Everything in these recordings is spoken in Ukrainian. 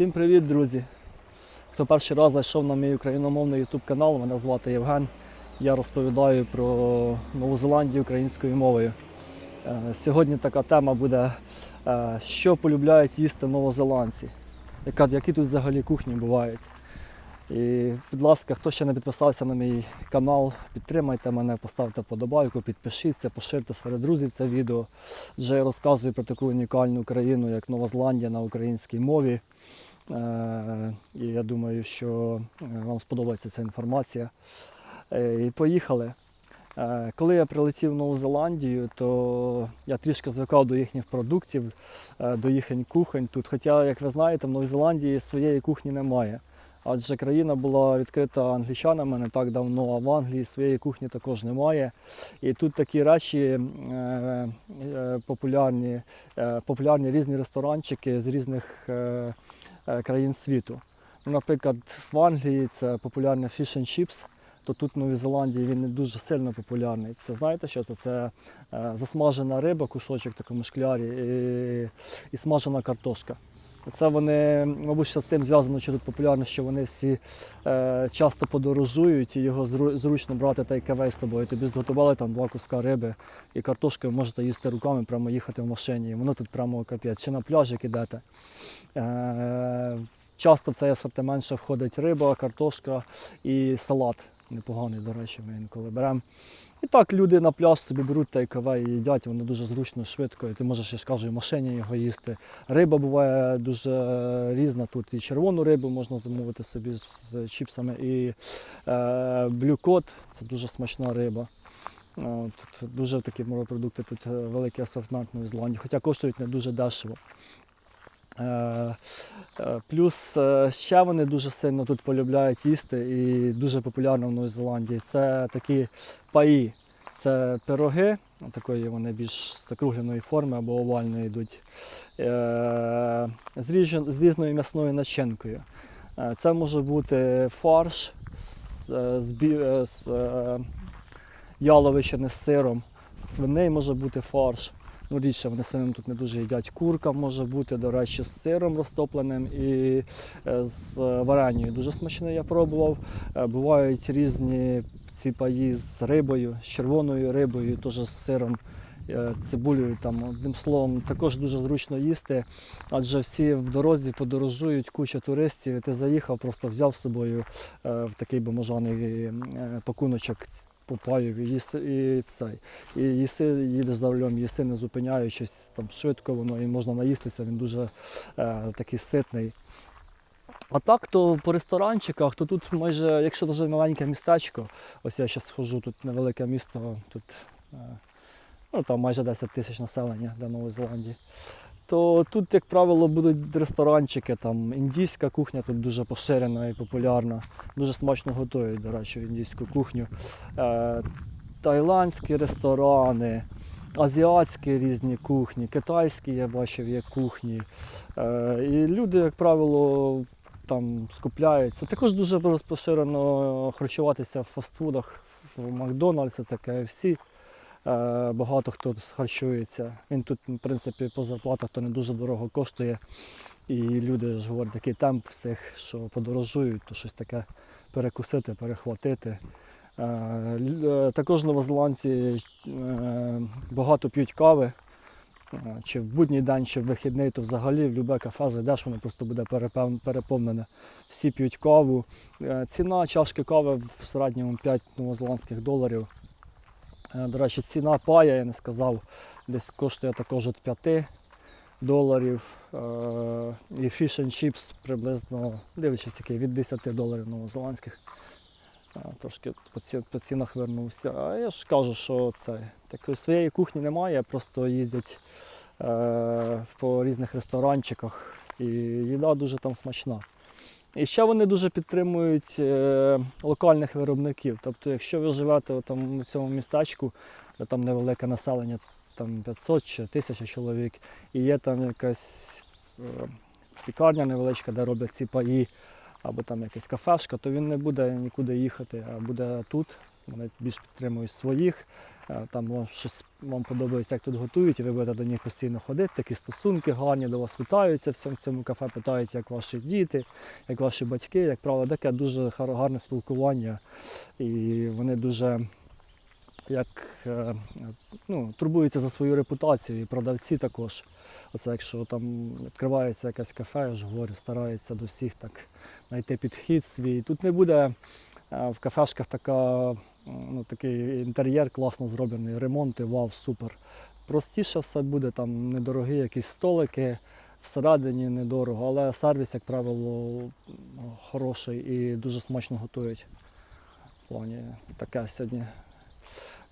Всім привіт, друзі! Хто перший раз зайшов на мій україномовний YouTube канал, мене звати Євген. Я розповідаю про Нову Зеландію українською мовою. Е, Сьогодні така тема буде, е, що полюбляють їсти новозеландці, які тут взагалі кухні бувають. І, будь ласка, хто ще не підписався на мій канал, підтримайте мене, поставте вподобайку, підпишіться, поширте серед друзів це відео. Вже я розказую про таку унікальну країну, як Нова Зеландія на українській мові. Е, І я думаю, що е, вам сподобається ця інформація. Е, І поїхали. Коли я прилетів в Нову Зеландію, то я трішки звикав до їхніх продуктів, до їхніх кухонь тут. Хоча, як ви знаєте, в Новій Зеландії своєї кухні немає. Адже країна була відкрита англічанами не так давно, а в Англії своєї кухні також немає. І тут такі речі е, популярні, е, популярні різні ресторанчики з різних е, країн світу. Ну, Наприклад, в Англії це популярне fish and chips, то тут в Новій Зеландії він не дуже сильно популярний. Це знаєте що це? Це е, засмажена риба, кусочок в такому шклярі і, і смажена картошка. Це вони, мабуть, що з тим зв'язано, що тут популярно, що вони всі е, часто подорожують і його зручно брати тайкавей з собою. Тобі зготували там два куска риби і картошкою можете їсти руками, прямо їхати в машині. І воно тут прямо капець. Чи на пляж як ідете. Е, часто в цей асортимент ще входить риба, картошка і салат. Непоганий, до речі, ми інколи беремо. І так люди на пляж собі беруть тайкове і їдять, воно дуже зручно, швидко. І ти можеш, я ж кажу, і в машині його їсти. Риба буває дуже різна тут. І червону рибу можна замовити собі з чіпсами, і е, блюкот це дуже смачна риба. Тут дуже такі морепродукти, тут е, великий асортимент в Новій Зеландії, хоча коштують не дуже дешево. Е, е, Плюс е, ще вони дуже сильно тут полюбляють їсти і дуже популярно в Новій Зеландії. Це такі паї. Це пироги, такої вони більш закругленої форми або овальної йдуть, з, різною м'ясною начинкою. Це може бути фарш з, з, з яловичини з сиром, з свиней може бути фарш. Ну, рідше вони самим тут не дуже їдять. Курка може бути, до речі, з сиром розтопленим і е, з вареньою. Дуже смачне я пробував. Е, Бувають різні ці паї з рибою, з червоною рибою, теж з сиром, е, цибулею. Там, одним словом, також дуже зручно їсти, адже всі в дорозі подорожують, куча туристів. І ти заїхав, просто взяв з собою в такий бомажаний пакуночок попаю їси, і цей. І їси, їдеш за рулем, їси не зупиняючись, там швидко воно і можна наїстися, він дуже е, такий ситний. А так, то по ресторанчиках, то тут майже, якщо дуже маленьке містечко, ось я зараз схожу, тут невелике місто, тут е, ну, там майже 10 тисяч населення для Нової Зеландії. То тут, як правило, будуть ресторанчики, там індійська кухня тут дуже поширена і популярна. Дуже смачно готують, до речі, індійську кухню. Е, Таїландські ресторани, азіатські різні кухні, китайські я бачив є кухні. Е, І люди, як правило, там скупляються. Також дуже розпоширено харчуватися в фастфудах, в Макдональдсі, це KFC. Е, Багато хто харчується. Він тут, в принципі, по зарплатах то не дуже дорого коштує. І люди ж говорять, такий темп всіх, що подорожують, то щось таке перекусити, перехватити. Е, е, Також новозеландці багато п'ють кави. Чи в будній день, чи в вихідний, то взагалі в будь-яке кафе зайдеш, воно просто буде переповнене. Всі п'ють каву. Ціна чашки кави в середньому 5 новозеландських доларів. Е, До речі, ціна пая, я не сказав, десь коштує також від 5 доларів. Е, І fish and chips приблизно, дивлячись, який, від 10 доларів новозеландських. Е, Трошки по, цінах вернувся. А я ж кажу, що це такої своєї кухні немає, просто їздять по різних ресторанчиках і їда дуже там смачна. І ще вони дуже підтримують е, локальних виробників. Тобто, якщо ви живете у цьому містечку, де там невелике населення, там 500 чи 1000 чоловік, і є там якась е, пікарня невеличка, де роблять ці паї, або там якась кафешка, то він не буде нікуди їхати, а буде тут, Вони більш підтримують своїх. Е, Там вам щось вам подобається, як тут готують, і ви будете до них постійно ходити. Такі стосунки гарні до вас вітаються в цьому, в цьому кафе, питають, як ваші діти, як ваші батьки. Як правило, таке дуже гарне спілкування. І вони дуже як, е, ну, турбуються за свою репутацію, і продавці також. Оце якщо там відкривається якесь кафе, я ж говорю, стараються до всіх так знайти підхід свій. Тут не буде е, в кафешках така, ну, такий інтер'єр класно зроблений, ремонти, вау, супер. Простіше все буде, там недорогі якісь столики, всередині недорого, але сервіс, як правило, хороший і дуже смачно готують. В плані таке сьогодні.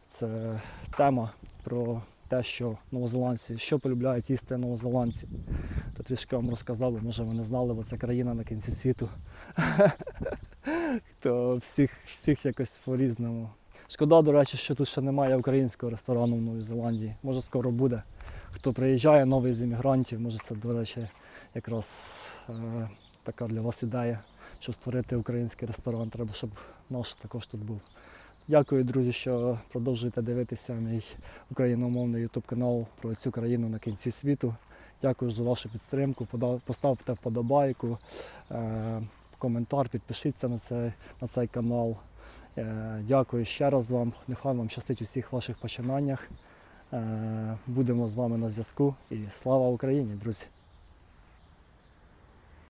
Це тема про те, що новозеландці, що полюбляють їсти новозеландці. То трішки вам розказав, бо, може ви не знали, бо це країна на кінці світу. То всіх, всіх якось по-різному. Шкода, до речі, що тут ще немає українського ресторану в Новій Зеландії. Може скоро буде. Хто приїжджає новий з іммігрантів, може це, до речі, якраз е, така для вас ідея, щоб створити український ресторан. Треба, щоб наш також тут був. Дякую, друзі, що продовжуєте дивитися мій україномовний YouTube канал про цю країну на кінці світу. Дякую за вашу підтримку. Поставте вподобайку, е, коментар, підпишіться на цей, на цей канал. Е, Дякую ще раз вам. Нехай вам щастить у всіх ваших починаннях. Е, Будемо з вами на зв'язку. І слава Україні, друзі!